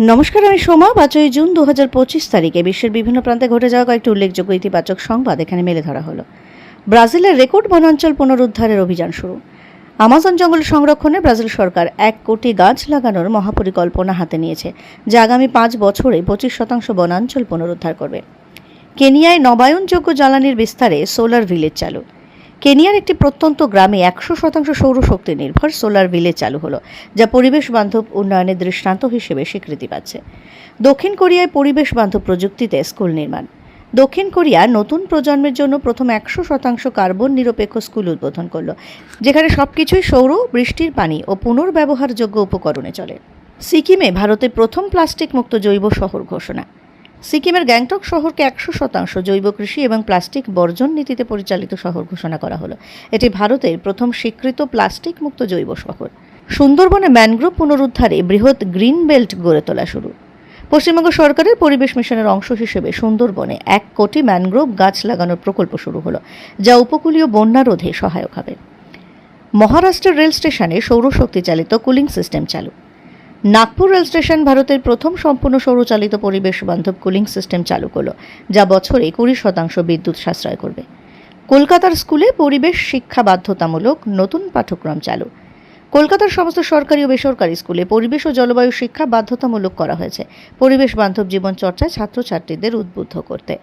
নমস্কার, আমি সোমা। পাঁচই জুন দু হাজার পঁচিশ তারিখে বিশ্বের বিভিন্ন প্রান্তে ঘটে যাওয়া কয়েকটি উল্লেখযোগ্য ইতিবাচক সংবাদ এখানে মেলে ধরা হলো। ব্রাজিলের রেকর্ড বনাঞ্চল পুনরুদ্ধারের অভিযান শুরু। আমাজন জঙ্গল সংরক্ষণে ব্রাজিল সরকার এক কোটি গাছ লাগানোর মহাপরিকল্পনা হাতে নিয়েছে, যা আগামী পাঁচ বছরে পঁচিশ শতাংশ বনাঞ্চল পুনরুদ্ধার করবে। কেনিয়ায় নবায়নযোগ্য জ্বালানির বিস্তারে সোলার ভিলেজ চালু। কেনিয়ার একটি প্রত্যন্ত গ্রামে একশো শতাংশ সৌরশক্তি নির্ভর সোলার ভিলেজ চালু হলো, যা পরিবেশ বান্ধব উন্নয়নের দৃষ্টান্ত হিসেবে স্বীকৃতি পাচ্ছে। দক্ষিণ কোরিয়ায় পরিবেশ বান্ধব প্রযুক্তিতে স্কুল নির্মাণ। দক্ষিণ কোরিয়া নতুন প্রজন্মের জন্য প্রথম একশো শতাংশ কার্বন নিরপেক্ষ স্কুল উদ্বোধন করল, যেখানে সবকিছুই সৌর, বৃষ্টির পানি ও পুনর্ব্যবহারযোগ্য উপকরণে চলে। সিকিমে ভারতের প্রথম প্লাস্টিক মুক্ত জৈব শহর ঘোষণা। সিকিমের গ্যাংটক শহরকে একশো শতাংশ জৈব কৃষি এবং প্লাস্টিক বর্জন নীতিতে পরিচালিত শহর ঘোষণা করা হলো। এটি ভারতের প্রথম স্বীকৃত প্লাস্টিক মুক্ত জৈব শহর। সুন্দরবনে ম্যানগ্রোভ পুনরুদ্ধারে বৃহৎ গ্রিন বেল্ট গড়ে তোলা শুরু। পশ্চিমবঙ্গ সরকারের পরিবেশ মিশনের অংশ হিসেবে সুন্দরবনে এক কোটি ম্যানগ্রোভ গাছ লাগানোর প্রকল্প শুরু হলো, যা উপকূলীয় বন্যা রোধে সহায়ক হবে। মহারাষ্ট্রের রেল স্টেশনে সৌরশক্তি চালিত কুলিং সিস্টেম চালু। নাগপুর রেল স্টেশন ভারতের প্রথম সম্পূর্ণ সৌরচালিত পরিবেশ বান্ধব কুলিং সিস্টেম চালু করল, যা বছরে কুড়ি শতাংশ বিদ্যুৎ সাশ্রয় করবে। কলকাতার স্কুলে পরিবেশ শিক্ষা বাধ্যতামূলক নতুন পাঠ্যক্রম চালু। কলকাতার সমস্ত সরকারি ও বেসরকারি স্কুলে পরিবেশ ও জলবায়ু শিক্ষা বাধ্যতামূলক করা হয়েছে। পরিবেশ বান্ধব জীবন চর্চায় ছাত্রছাত্রীদের উদ্বুদ্ধ করতে।